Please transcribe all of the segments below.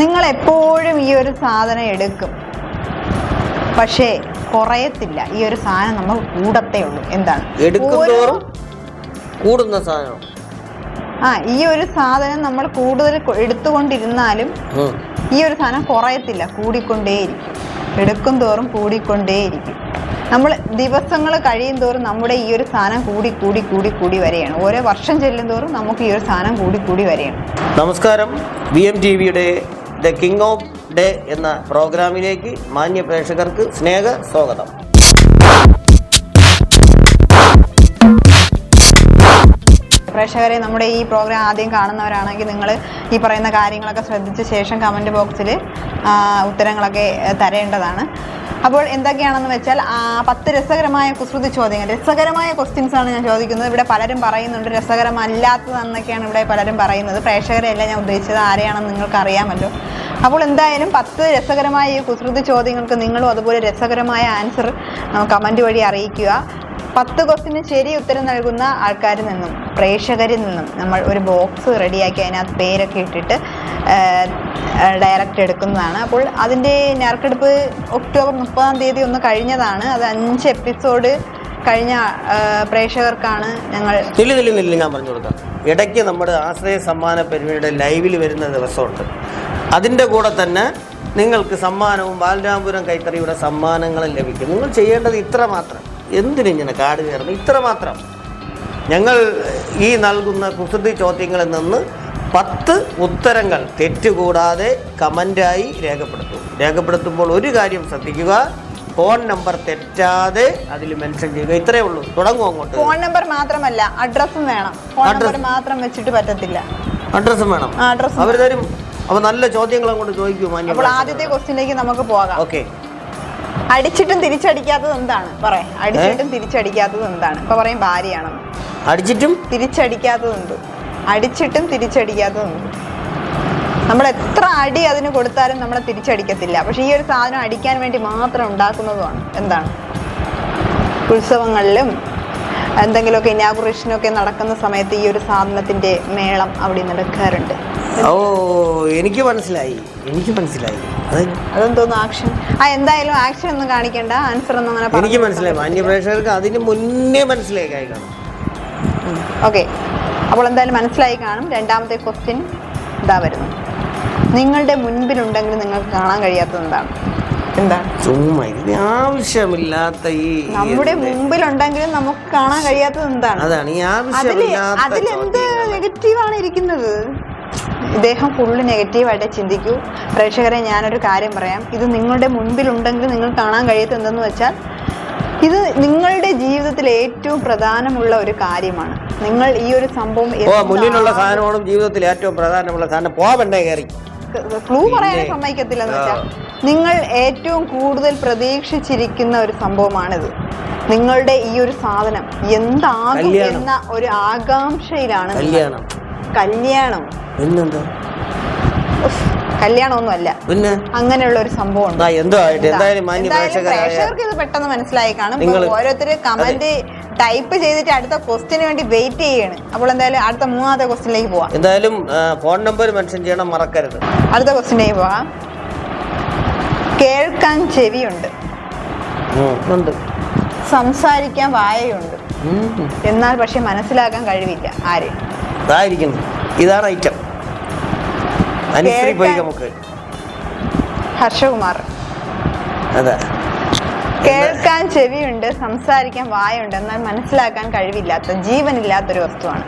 നിങ്ങൾ എപ്പോഴും ഈ ഒരു സാധനം എടുക്കും. പക്ഷേ കുറയത്തില്ല. ഈ ഒരു സാധനം നമ്മൾ കൂടത്തേ ഉള്ളൂ. എന്താണ്? കൂടുന്ന സാധനം. ആ ഈ ഒരു സാധനം നമ്മൾ കൂടുതൽ എടുത്തുകൊണ്ടിരുന്നാലും ഈ ഒരു സാധനം കുറയത്തില്ല. കൂടിക്കൊണ്ടേയിരിക്കും. എടുക്കും തോറും കൂടിക്കൊണ്ടേയിരിക്കും. നമ്മൾ ദിവസങ്ങൾ കഴിയും തോറും നമ്മുടെ ഈ ഒരു സാധനം കൂടി കൂടി കൂടി കൂടി വരികയാണ് ഓരോ വർഷം ചെല്ലും തോറും നമുക്ക് ഈ ഒരു സാധനം കൂടി കൂടി വരികയാണ് നമസ്കാരം. വി എം ടി വിയുടെ ദ കിങ് ഓഫ് ഡേ എന്ന പ്രോഗ്രാമിലേക്ക് മാന്യ പ്രേക്ഷകർക്ക് സ്നേഹ സ്വാഗതം. പ്രേക്ഷകരെ നമ്മുടെ ഈ പ്രോഗ്രാം ആദ്യം കാണുന്നവരാണെങ്കിൽ നിങ്ങൾ ഈ പറയുന്ന കാര്യങ്ങളൊക്കെ ശ്രദ്ധിച്ച ശേഷം കമന്റ് ബോക്സിൽ ഉത്തരങ്ങളൊക്കെ തരേണ്ടതാണ്. അപ്പോൾ എന്തൊക്കെയാണെന്ന് വെച്ചാൽ പത്ത് രസകരമായ കുസൃതി ചോദ്യങ്ങൾ. രസകരമായ ക്വസ്റ്റ്യൻസ് ആണ് ഞാൻ ചോദിക്കുന്നത്. ഇവിടെ പലരും പറയുന്നുണ്ട് രസകരമല്ലാത്തതെന്നൊക്കെയാണ് ഇവിടെ പലരും പറയുന്നത്. പ്രേക്ഷകരെയല്ല ഞാൻ ഉദ്ദേശിച്ചത്. ആരെയാണെന്ന് നിങ്ങൾക്ക് അറിയാമല്ലോ അപ്പോൾ എന്തായാലും പത്ത് രസകരമായ ഈ കുസൃതി ചോദ്യങ്ങൾക്ക് നിങ്ങളും അതുപോലെ രസകരമായ ആൻസർ കമന്റ് വഴി അറിയിക്കുക. പത്ത് ക്വസ്റ്റിന് ശരി ഉത്തരം നൽകുന്ന ആൾക്കാരിൽ നിന്നും പ്രേക്ഷകരിൽ നിന്നും നമ്മൾ ഒരു ബോക്സ് റെഡിയാക്കി അതിനകത്ത് പേരൊക്കെ ഇട്ടിട്ട് ഡയറക്റ്റ് എടുക്കുന്നതാണ്. അപ്പോൾ അതിന്റെ നറുക്കെടുപ്പ് ഒക്ടോബർ മുപ്പതാം തീയതി ഒന്ന് കഴിഞ്ഞതാണ്. അത് അഞ്ച് എപ്പിസോഡ് കഴിഞ്ഞ പ്രേക്ഷകർക്കാണ് ഞങ്ങൾ നില്ല് നില്ല് നില്ല ഞാൻ പറഞ്ഞു കൊടുക്കാം. ഇടയ്ക്ക് നമ്മുടെ ആശ്രയ സമ്മാന പരിപാടിയുടെ ലൈവിൽ വരുന്ന ദിവസമുണ്ട്. അതിന്റെ കൂടെ തന്നെ നിങ്ങൾക്ക് സമ്മാനവും ബാലരാമപുരം കൈത്തറിയുടെ സമ്മാനങ്ങളും ലഭിക്കും. നിങ്ങൾ ചെയ്യേണ്ടത് ഇത്ര മാത്രം. എന്തിനിങ്ങനെ കാട് കയറുന്നു ഇത്ര മാത്രം. ഞങ്ങൾ ഈ നൽകുന്ന കുസൃതി ചോദ്യങ്ങളിൽ നിന്ന് പത്ത് ഉത്തരങ്ങൾ തെറ്റുകൂടാതെ കമന്റായി രേഖപ്പെടുത്തും. രേഖപ്പെടുത്തുമ്പോൾ ഒരു കാര്യം ശ്രദ്ധിക്കുക. ഫോൺ നമ്പർ തെറ്റാതെ അതിൽ മെൻഷൻ ചെയ്യുക. ഇത്രയേ ഉള്ളൂ. തുടങ്ങും അങ്ങോട്ട്. ഫോൺ നമ്പർ മാത്രമല്ല അഡ്രസ്സും വേണം. ഫോൺ നമ്പർ മാത്രം വെച്ചിട്ട് പറ്റത്തില്ല. അഡ്രസ്സും വേണം. അവർ തരും. അപ്പൊ നല്ല ചോദ്യങ്ങൾ അങ്ങോട്ട് ചോദിക്കൂ മാന്യ അപ്പോൾ ആദ്യത്തെ ക്വസ്റ്റിനിലേക്ക് നമുക്ക് പോകാം. ഓക്കെ. അടിച്ചിട്ടും തിരിച്ചടിക്കാത്തത് എന്താണ്? പറയാം അടിച്ചിട്ടും തിരിച്ചടിക്കാത്തത് എന്താണ്? ഇപ്പൊ പറയും ഭാര്യയാണ് അടിച്ചിട്ടും? തിരിച്ചടിക്കാത്തത് എന്ത്? അടിച്ചിട്ടും തിരിച്ചടിക്കാത്തത് എന്ത്? നമ്മൾ എത്ര അടി അതിന് കൊടുത്താലും നമ്മളെ തിരിച്ചടിക്കത്തില്ല. പക്ഷെ ഈ ഒരു സാധനം അടിക്കാൻ വേണ്ടി മാത്രം ഉണ്ടാക്കുന്നതുമാണ്. എന്താണ്? ഉത്സവങ്ങളിലും എന്തെങ്കിലുമൊക്കെ ഇനാഗുറേഷനൊക്കെ നടക്കുന്ന സമയത്ത് ഈ ഒരു സാധനത്തിന്റെ മേളം അവിടെ നടക്കാറുണ്ട്. ഓ എനിക്ക് മനസ്സിലായി. എനിക്ക് മനസ്സിലായി. അത് അതെന്തോന്നു ആക്ഷൻ? ആ എന്തായാലും ആക്ഷൻ ഒന്നും കാണിക്കണ്ട. ആൻസർ ഒന്നും അങ്ങനെ എനിക്ക് മനസ്സിലായി. മാന്യ പ്രേക്ഷകർക്ക് അതിന് മുന്നേ മനസ്സിലായി കായി കാണും ഓക്കെ. അപ്പോൾ എന്തായാലും മനസ്സിലായി കാണും. രണ്ടാമത്തെ ക്വസ്റ്റ്യൻ ഇതാ വരുന്നു. നിങ്ങളുടെ മുൻപിലുണ്ടെങ്കിൽ നിങ്ങൾക്ക് കാണാൻ കഴിയാത്തത് എന്താണ് എന്താണ് ചുമ്മാ ഇതിന് ആവശ്യമില്ലാത്ത ഈ നമ്മുടെ മുമ്പിലുണ്ടെങ്കിലും നമുക്ക് കാണാൻ കഴിയാത്തത് എന്താണ്? അതാണ് ഈ ആവശ്യമില്ലാത്ത അതിലെന്ത്. നെഗറ്റീവാണ് ഇരിക്കുന്നത്? ഇദ്ദേഹം ഫുള്ള് നെഗറ്റീവായിട്ട് ചിന്തിക്കൂ. പ്രേക്ഷകരെ ഞാനൊരു കാര്യം പറയാം. ഇത് നിങ്ങളുടെ മുൻപിലുണ്ടെങ്കിൽ നിങ്ങൾ കാണാൻ കഴിയാത്തത് എന്തെന്ന് വെച്ചാൽ ഇത് നിങ്ങളുടെ ജീവിതത്തിൽ ഏറ്റവും പ്രധാനമുള്ള ഒരു കാര്യമാണ്. നിങ്ങൾ ഈ ഒരു സംഭവം മുന്നിലുള്ള സാധനമാണ് ജീവിതത്തിൽ ഏറ്റവും പ്രധാനമുള്ള സാധനം? പോവണ്ടേ കയറി. ക്ലൂ പറയാൻ സമ്മതിക്കത്തില്ല എന്ന് വെച്ചാൽ നിങ്ങൾ ഏറ്റവും കൂടുതൽ പ്രതീക്ഷിച്ചിരിക്കുന്ന ഒരു സംഭവമാണിത്. നിങ്ങളുടെ ഈ ഒരു സാധനം എന്താകും എന്ന ഒരു ആകാംക്ഷയിലാണ് കല്യാണം. കല്യാണം. പിന്നെന്താ? കല്യാണമൊന്നുമല്ല. പിന്നെ? അങ്ങനെയുള്ള ഒരു സംഭവം എന്തോ? ആയിട്ട് എന്തായാലും മാന്യ പ്രേക്ഷകർക്ക് ഇത് പെട്ടെന്ന് മനസ്സിലായി കാണും. ഓരോരുത്തർ കമന്റ് ടൈപ്പ് ചെയ്തിട്ട് അടുത്ത ക്വസ്റ്റിന് വേണ്ടി വെയിറ്റ് ചെയ്യാണ്. അപ്പോൾ എന്തായാലും അടുത്ത മൂന്നാമത്തെ ക്വസ്റ്റിനിലേക്ക് പോവാം. എന്തായാലും ഫോൺ നമ്പർ മെൻഷൻ ചെയ്യണം മറക്കരുത്. അടുത്ത ക്വസ്റ്റിനിലേക്ക് പോവാം. കേൾക്കാൻ ചെവിയുണ്ട്. ഉണ്ട്. സംസാരിക്കാൻ വായയുണ്ട്. എന്നാൽ പക്ഷെ മനസ്സിലാക്കാൻ കഴിവില്ല. ആര്? ഇതായിരിക്കുന്നു ഇതാണ് ഐറ്റം അനുശ്രീ പോയി നമുക്ക്. ഹർഷകുമാർ. അതെ. കേൾക്കാൻ ചെവിയുണ്ട് സംസാരിക്കാൻ വായുണ്ട് എന്നാൽ മനസ്സിലാക്കാൻ കഴിവില്ലാത്ത ജീവനില്ലാത്തൊരു വസ്തുവാണ്.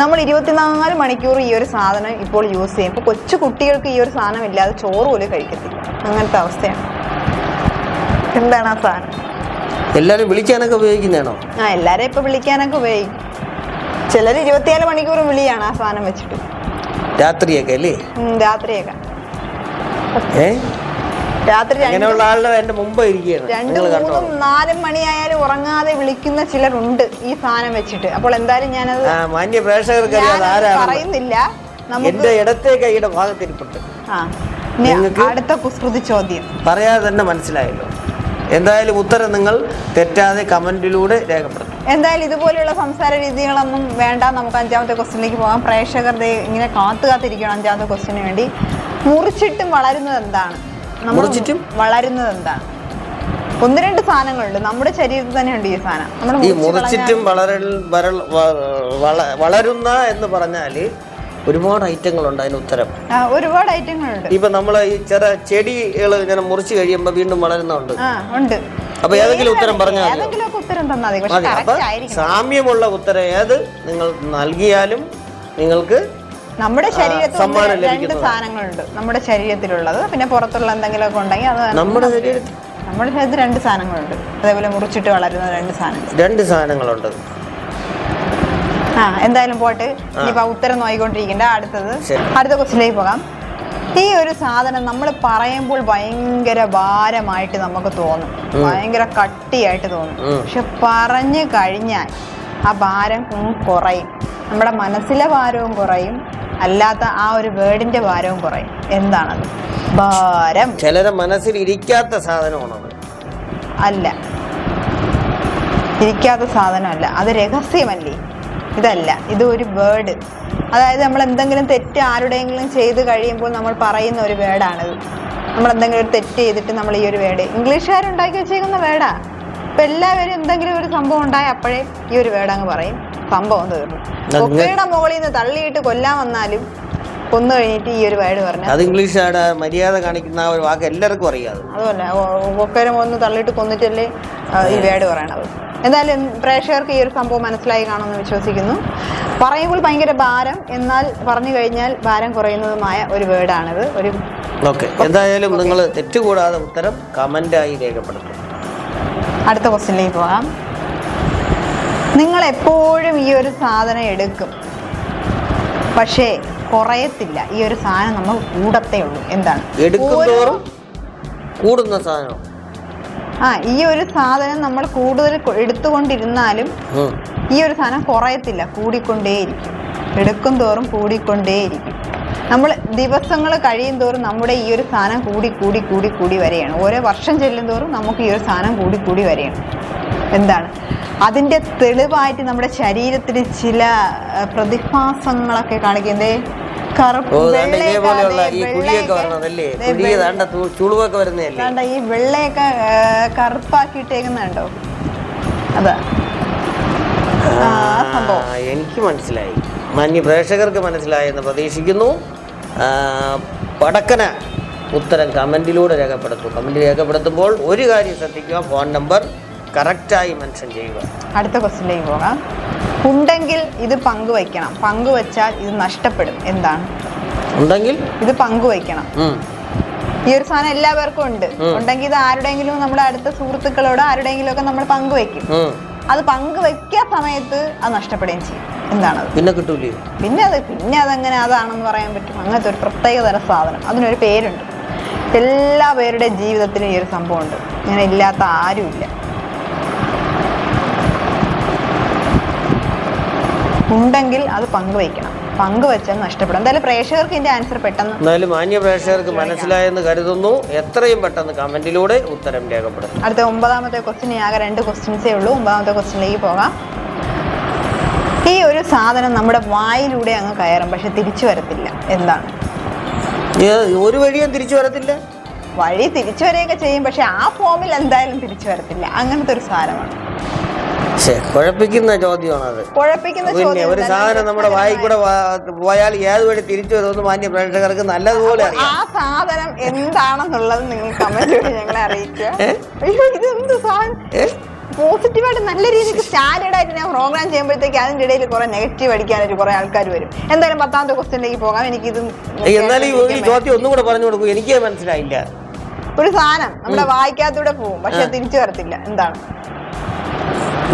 നമ്മൾ ഇരുപത്തിനാല് മണിക്കൂർ ഈ ഒരു സാധനം ഇപ്പോൾ യൂസ് ചെയ്യും. ഇപ്പോൾ കൊച്ചു കുട്ടികൾക്ക് ഈ ഒരു സാധനം ഇല്ലാതെ ചോറ് പോലും കഴിക്കത്തില്ല. അങ്ങനത്തെ അവസ്ഥയാണ്. എന്താണ് ആ സാധനം? എല്ലാരും വിളിക്കാനൊക്കെ ഉപയോഗിക്കുന്നതാണോ? ആ എല്ലാരെയും ഇപ്പൊ വിളിക്കാനൊക്കെ ഉപയോഗിക്കും. ചിലർ ഇരുപത്തിയാൽ മണിക്കൂർ വിളിയാണ് ആ സാധനം വെച്ചിട്ട്. രാത്രിയൊക്കെ അല്ലേ? രാത്രിയൊക്കെ. ഏ? രാത്രി രണ്ട് അങ്ങനെയുള്ള ആളുടെ എന്റെ മുമ്പ് ഇരിക്കുകയാണ്. രണ്ടും മൂന്നും നാലും മണിയായാലും ഉറങ്ങാതെ വിളിക്കുന്ന ചിലരുണ്ട് ഈ സാധനം വെച്ചിട്ട്. അപ്പോൾ എന്തായാലും ഞാനത് മാന്യ പ്രേക്ഷകർക്ക് പറയുന്നില്ല. എന്റെ ഇടത്തെ കൈയുടെ ഭാഗത്തിരിപ്പുണ്ട്. അടുത്ത കുസൃതി ചോദ്യം. പറയാതെ തന്നെ മനസ്സിലായല്ലോ. എന്തായാലും ഉത്തരം നിങ്ങൾ തെറ്റാതെ കമന്റിലൂടെ രേഖപ്പെടുത്തും എന്തായാലും ഇതുപോലെയുള്ള സംസാര രീതികളൊന്നും വേണ്ട. നമുക്ക് അഞ്ചാമത്തെ ക്വസ്റ്റ്യനിലേക്ക് പോകാം. പ്രേക്ഷകർ ഇങ്ങനെ കാത്തു കാത്തിരിക്കണം അഞ്ചാമത്തെ ക്വസ്റ്റ്യന് വേണ്ടി. മുറിച്ചിട്ടും വളരുന്നത് എന്താണ്? മുറിച്ചിട്ടും? വളരുന്നത് എന്താണ്? ഒന്ന് രണ്ട് സാധനങ്ങളുണ്ട്. നമ്മുടെ ശരീരത്തിൽ തന്നെ ഉണ്ട് ഈ സാധനം. ഈ മുറിച്ച് മുറിച്ചിട്ടും വളരൽ വളരുന്ന എന്ന് പറഞ്ഞാൽ ഒരുപാട് ഐറ്റങ്ങളുണ്ട് അതിന് ഉത്തരം. ഒരുപാട് ഐറ്റങ്ങളുണ്ട്. ഇപ്പൊ നമ്മൾ ഈ ചെറിയ ചെടികൾ ഇങ്ങനെ മുറിച്ച് കഴിയുമ്പോൾ വീണ്ടും വളരുന്നുണ്ട് ഉണ്ട്. അപ്പൊ ഏതെങ്കിലും ഉത്തരം പറഞ്ഞാൽ മതിയോ? ഉത്തരം തന്നാൽ മതി പക്ഷെ മതി. അപ്പൊ കറക്റ്റ് സാമ്യമുള്ള ഉത്തരം ഏത്? നിങ്ങൾ നൽകിയാലും നിങ്ങൾക്ക് നമ്മുടെ ശരീരത്തിൽ സമ്മാനം രണ്ട് ലഭിക്കുന്നതാണ്. സാധനങ്ങളുണ്ട്. നമ്മുടെ ശരീരത്തിലുള്ളത്. പിന്നെ പുറത്തുള്ള എന്തെങ്കിലുമൊക്കെ ഉണ്ടെങ്കിൽ അത് നമ്മുടെ ശരീരത്തിൽ നമ്മുടെ ശരീരത്തിൽ രണ്ട് സാധനങ്ങളുണ്ട്. അതേപോലെ മുറിച്ചിട്ട് വളരുന്ന രണ്ട് സാധനങ്ങൾ രണ്ട് സാധനങ്ങളുണ്ട്. ആ എന്തായാലും പോട്ട്. ഇനിയിപ്പോ ഉത്തരം നോയിക്കൊണ്ടിരിക്കണ്ട. അടുത്തത് ശരി. അടുത്ത ക്വസ്റ്റിലേക്ക് പോകാം. ഈ ഒരു സാധനം നമ്മൾ പറയുമ്പോൾ ഭയങ്കര ഭാരമായിട്ട് നമുക്ക് തോന്നും. ഭയങ്കര കട്ടിയായിട്ട് തോന്നും. പക്ഷെ പറഞ്ഞു കഴിഞ്ഞാൽ ആ ഭാരം കുറയും. നമ്മുടെ മനസ്സിലെ ഭാരവും കുറയും. അല്ലാത്ത ആ ഒരു വേർഡിന്റെ ഭാരവും കുറയും. എന്താണത്? ഭാരം. ചിലരെ മനസ്സിൽ ഇരിക്കാത്ത സാധനമാണോ അല്ല. ഇരിക്കാത്ത സാധനമല്ല. അത് രഹസ്യമല്ലേ? ഇതല്ല. ഇത് ഒരു വേർഡ്. അതായത് നമ്മൾ എന്തെങ്കിലും തെറ്റ് ആരുടെയെങ്കിലും ചെയ്ത് കഴിയുമ്പോൾ നമ്മൾ പറയുന്ന ഒരു വേർഡാണിത്. നമ്മൾ എന്തെങ്കിലും ഒരു തെറ്റ് ചെയ്തിട്ട് നമ്മൾ ഈ ഒരു വേർഡ് ഇംഗ്ലീഷുകാരുണ്ടാക്കി വെച്ചേക്കുന്ന വേർഡാ. ഇപ്പം എല്ലാവരും എന്തെങ്കിലും ഒരു സംഭവം ഉണ്ടായ അപ്പോഴേ ഈ ഒരു വേർഡ് അങ്ങ് പറയും. സംഭവം തീർന്നു. കൊക്കയുടെ മുകളിൽ നിന്ന് തള്ളിയിട്ട് കൊല്ലാൻ വന്നാലും കൊന്നു കഴിഞ്ഞിട്ട് ഈ ഒരു വേർഡ് പറഞ്ഞു അത് ഇംഗ്ലീഷാണ് മര്യാദ കാണിക്കുന്ന ആ ഒരു വാക്ക് എല്ലാവർക്കും അറിയാതെ അതുമല്ല മുകളിൽ നിന്ന് തള്ളിയിട്ട് കൊന്നിട്ടല്ലേ ഈ വേർഡ് പറയണത്. എന്തായാലും പ്രേക്ഷകർക്ക് ഈ ഒരു സംഭവം മനസ്സിലായി കാണുമെന്ന് വിശ്വസിക്കുന്നു. പറയുമ്പോൾ ഭയങ്കര ഭാരം എന്നാൽ പറഞ്ഞു കഴിഞ്ഞാൽ ഭാരം കുറയുന്നതുമായ ഒരു വേർഡാണിത്. ഒരു ഓക്കെ എന്തായാലും നിങ്ങൾ തെറ്റുകൂടാതെ ഉത്തരം കമന്റായി രേഖപ്പെടുത്തും. അടുത്ത ക്വസ്റ്റ്യനിലേക്ക് പോകാം. നിങ്ങൾ എപ്പോഴും ഈ ഒരു സാധനം എടുക്കും. പക്ഷേ കുറയത്തില്ല. ഈ ഒരു സാധനം നമ്മൾ കൂടത്തേ ഉള്ളൂ. എന്താണ്? എടുക്കും കൂടുന്ന സാധനം ആ ഈ ഒരു സാധനം നമ്മൾ കൂടുതൽ എടുത്തുകൊണ്ടിരുന്നാലും ഈ ഒരു സാധനം കുറയത്തില്ല. കൂടിക്കൊണ്ടേയിരിക്കും. എടുക്കും തോറും കൂടിക്കൊണ്ടേയിരിക്കും. നമ്മൾ ദിവസങ്ങൾ കഴിയും തോറും നമ്മുടെ ഈ ഒരു സാധനം കൂടി കൂടി കൂടി കൂടി വരികയാണ് ഓരോ വർഷം ചെല്ലും തോറും നമുക്ക് ഈ ഒരു സാധനം കൂടി കൂടി വരികയാണ് എന്താണ്? അതിന്റെ തെളിവായിട്ട് നമ്മുടെ ശരീരത്തിൽ ചില പ്രതിഭാസങ്ങളൊക്കെ കാണിക്കുന്നേ കറുപ്പ് ഓ ദാണ്ട ഈ കുഴിയൊക്കെ വരണതല്ലേ? കുഴി വെള്ള- ദാണ്ട തു- ചുളിവൊക്കെ വരുന്നതല്ലേ? ഈ വെള്ളയൊക്കെ കറുപ്പാക്കിയിട്ടേക്കുന്നുണ്ടോ അതാ. എനിക്ക് മനസ്സിലായി. മാന്യ പ്രേക്ഷകർക്ക് മനസ്സിലായി എന്ന് പ്രതീക്ഷിക്കുന്നു. പടക്കന ഉത്തരം കമന്റിലൂടെ രേഖപ്പെടുത്തും. കമന്റ് രേഖപ്പെടുത്തുമ്പോൾ ഒരു കാര്യം ശ്രദ്ധിക്കുക. ഫോൺ നമ്പർ കറക്റ്റായി മെൻഷൻ ചെയ്യുക. അടുത്ത ക്വസ്റ്റിലേക്ക് പോകാം. ഉണ്ടെങ്കിൽ ഇത് പങ്കുവയ്ക്കണം. പങ്കുവച്ചാൽ ഇത് നഷ്ടപ്പെടും. എന്താണ്? ഉണ്ടെങ്കിൽ? ഇത് പങ്കുവയ്ക്കണം. ഈ ഒരു സാധനം എല്ലാവർക്കും ഉണ്ട്. ഉണ്ടെങ്കിൽ ഇത് ആരുടെങ്കിലും നമ്മുടെ അടുത്ത സുഹൃത്തുക്കളോട് ആരുടെയെങ്കിലും ഒക്കെ നമ്മൾ പങ്കുവയ്ക്കും. ഉം. അത് പങ്കുവയ്ക്കാൻ സമയത്ത് അത് നഷ്ടപ്പെടുകയും ചെയ്യും. എന്താണത് പിന്നെ കിട്ടൂലേ? പിന്നെ അത് പിന്നെ അതെങ്ങനെ അതാണെന്ന് പറയാൻ പറ്റും. അങ്ങനത്തെ ഒരു പ്രത്യേക തരം സാധനം. അതിനൊരു പേരുണ്ട്. എല്ലാ പേരുടെ ജീവിതത്തിലും ഈ ഒരു സംഭവമുണ്ട്. ഇങ്ങനെ ഇല്ലാത്ത ആരുമില്ല. ഉണ്ടെങ്കിൽ അത് പങ്കുവയ്ക്കണം. പങ്കുവെച്ചാൽ നഷ്ടപ്പെടും. എന്തായാലും പ്രേക്ഷകർക്ക് ഇതിന്റെ ആൻസർ പെട്ടെന്ന് എന്നാലും മാന്യ പ്രേക്ഷകർക്ക് മനസ്സിലായെന്ന് കരുതുന്നു. എത്രയും പെട്ടെന്ന് കമന്റിലൂടെ ഉത്തരം രേഖപ്പെടുത്തും. അടുത്ത ഒമ്പതാമത്തെ ക്വസ്റ്റ്യൻ ആകെ രണ്ട് ക്വസ്റ്റ്യൻസേ ഉള്ളൂ. ഒമ്പതാമത്തെ ക്വസ്റ്റ്യനിലേക്ക് പോകാം. ഈ ഒരു സാധനം നമ്മുടെ വായിലൂടെ അങ്ങ് കയറും. പക്ഷെ തിരിച്ചു വരത്തില്ല. എന്താണ്? ഒരു വഴിയും തിരിച്ചു വരത്തില്ല? വഴി തിരിച്ചു വരികയൊക്കെ ചെയ്യും. പക്ഷെ ആ ഫോമിൽ എന്തായാലും തിരിച്ചു വരത്തില്ല. അങ്ങനത്തെ ഒരു സാധനമാണ്. കുഴപ്പിക്കുന്ന ചോദ്യമാണത്. കുഴപ്പിക്കുന്ന പിന്നെ ഒരു സാധനം നമ്മുടെ വായി കൂടെ പോയാൽ ഏത് വഴി തിരിച്ചു വരുമെന്ന് മാന്യ പ്രേക്ഷകർക്ക് നല്ലതുപോലെ ആ സാധനം എന്താണെന്നുള്ളത് നിങ്ങൾ കമന്റ് വഴി ഞങ്ങളെ അറിയിക്കുക? അയ്യോ ഇത് എന്ത് സാധനം പോസിറ്റീവായിട്ട് നല്ല രീതിക്ക് സ്റ്റാൻഡേർഡ് ആയിട്ട് ഞാൻ പ്രോഗ്രാം ചെയ്യുമ്പോഴത്തേക്ക് അതിന്റെ ഇടയിൽ കുറെ നെഗറ്റീവ് അടിക്കാനായിട്ട് കുറെ ആൾക്കാർ വരും. എന്തായാലും പത്താമത്തെ ക്വസ്റ്റ്യനിലേക്ക് പോകാം. എനിക്കിത് ഇത് എന്നാലും ഈ ചോദ്യം ഒന്നും കൂടെ പറഞ്ഞു കൊടുക്കൂ. എനിക്ക് മനസ്സിലായില്ല. ഒരു സാധനം നമ്മുടെ വായിക്കാത്തൂടെ പോകും പക്ഷെ തിരിച്ചു വരത്തില്ല. എന്താണ്?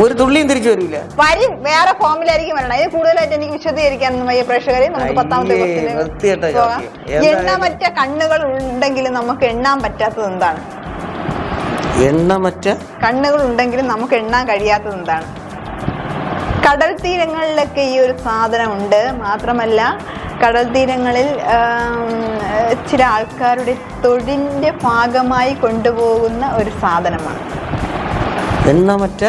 ഒരു തുള്ളിയും തിരിച്ചു വരില്ല വരും. വേറെ ഫോമിലായിരിക്കും വരണം. അതിന് കൂടുതലായിട്ട് എനിക്ക് വിശദീകരിക്കാൻ വയ്യ പ്രേക്ഷകരെ. നമുക്ക് പത്താമത്തെ ക്വസ്റ്റിന് പോകാം. എണ്ണമറ്റ കണ്ണുകൾ ഉണ്ടെങ്കിലും നമുക്ക് എണ്ണാൻ പറ്റാത്തത് എന്താണ്? എണ്ണമറ്റ കണ്ണുകൾ ഉണ്ടെങ്കിലും നമുക്ക് എണ്ണാൻ കഴിയാത്തത് എന്താണ്? കടൽ തീരങ്ങളിലൊക്കെ ഈ ഒരു സാധനം ഉണ്ട്. മാത്രമല്ല കടൽ തീരങ്ങളിൽ ചില ആൾക്കാരുടെ തൊഴിലിന്റെ ഭാഗമായി കൊണ്ടുപോകുന്ന ഒരു സാധനമാണ്. എണ്ണമറ്റ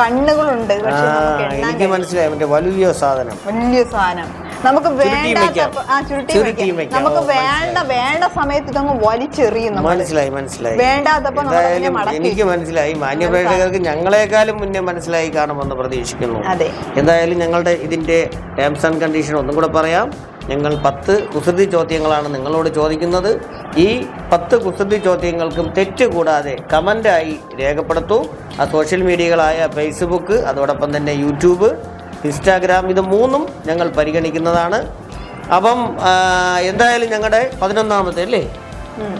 കണ്ണുകളുണ്ട്. ആ പക്ഷെ നമുക്ക് എണ്ണാൻ എനിക്ക് മനസ്സിലായി. മറ്റേ വലിയ സാധനം. വലിയ സാധനം. നമുക്ക് വേണ്ടാത്ത ആ ചുരുട്ടി. നമുക്ക് വേണ്ട വേണ്ട സമയത്ത് ഇതങ്ങ് വലിച്ചെറിയും മനസ്സിലായി മനസ്സിലായി. വേണ്ടാത്തപ്പോ എനിക്ക് മനസ്സിലായി. മാന്യപ്രേക്ഷകർക്ക് ഞങ്ങളെക്കാളും മുന്നേ മനസ്സിലായി കാണുമെന്ന് പ്രതീക്ഷിക്കുന്നു. അതെ. എന്തായാലും ഞങ്ങളുടെ ഇതിന്റെ ടേംസ് ആൻഡ് കണ്ടീഷൻ ഒന്നും കൂടെ പറയാം. ഞങ്ങൾ പത്ത് കുസൃതി ചോദ്യങ്ങളാണ് നിങ്ങളോട് ചോദിക്കുന്നത്. ഈ പത്ത് കുസൃതി ചോദ്യങ്ങൾക്കും തെറ്റ് കൂടാതെ കമന്റായി രേഖപ്പെടുത്തൂ. ആ സോഷ്യൽ മീഡിയകളായ ഫേസ്ബുക്ക് അതോടൊപ്പം തന്നെ യൂട്യൂബ് ഇൻസ്റ്റാഗ്രാം ഇത് മൂന്നും ഞങ്ങൾ പരിഗണിക്കുന്നതാണ്. അപ്പം എന്തായാലും ഞങ്ങളുടെ പതിനൊന്നാമത്തെ അല്ലേ?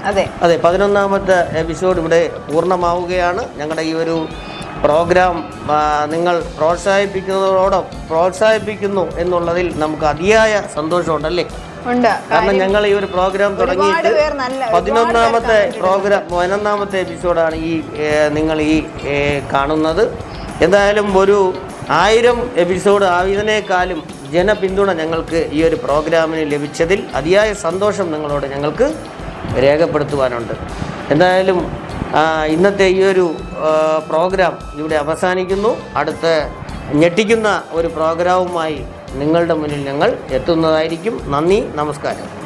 അതെ. അതെ പതിനൊന്നാമത്തെ എപ്പിസോഡ് ഇവിടെ പൂർണമാവുകയാണ്. ഞങ്ങളുടെ ഈ ഒരു പ്രോഗ്രാം നിങ്ങൾ പ്രോത്സാഹിപ്പിക്കുന്നതോടൊപ്പം പ്രോത്സാഹിപ്പിക്കുന്നു എന്നുള്ളതിൽ നമുക്ക് അതിയായ സന്തോഷമുണ്ടല്ലേ? കാരണം ഞങ്ങൾ ഈ ഒരു പ്രോഗ്രാം തുടങ്ങിയിട്ട് പതിനൊന്നാമത്തെ പ്രോഗ്രാം പതിനൊന്നാമത്തെ എപ്പിസോഡാണ് ഈ നിങ്ങൾ ഈ കാണുന്നത്. എന്തായാലും ഒരു ആയിരം എപ്പിസോഡ് ആയതിനേക്കാളും ജനപിന്തുണ ഞങ്ങൾക്ക് ഈ ഒരു പ്രോഗ്രാമിന് ലഭിച്ചതിൽ അതിയായ സന്തോഷം നിങ്ങളോട് ഞങ്ങൾക്ക് രേഖപ്പെടുത്തുവാനുണ്ട്. എന്തായാലും ഇന്നത്തെ ഈ ഒരു പ്രോഗ്രാം ഇവിടെ അവസാനിക്കുന്നു. അടുത്ത ഞെട്ടിക്കുന്ന ഒരു പ്രോഗ്രാമുമായി നിങ്ങളുടെ മുന്നിൽ ഞങ്ങൾ എത്തുന്നതായിരിക്കും. നന്ദി നമസ്കാരം.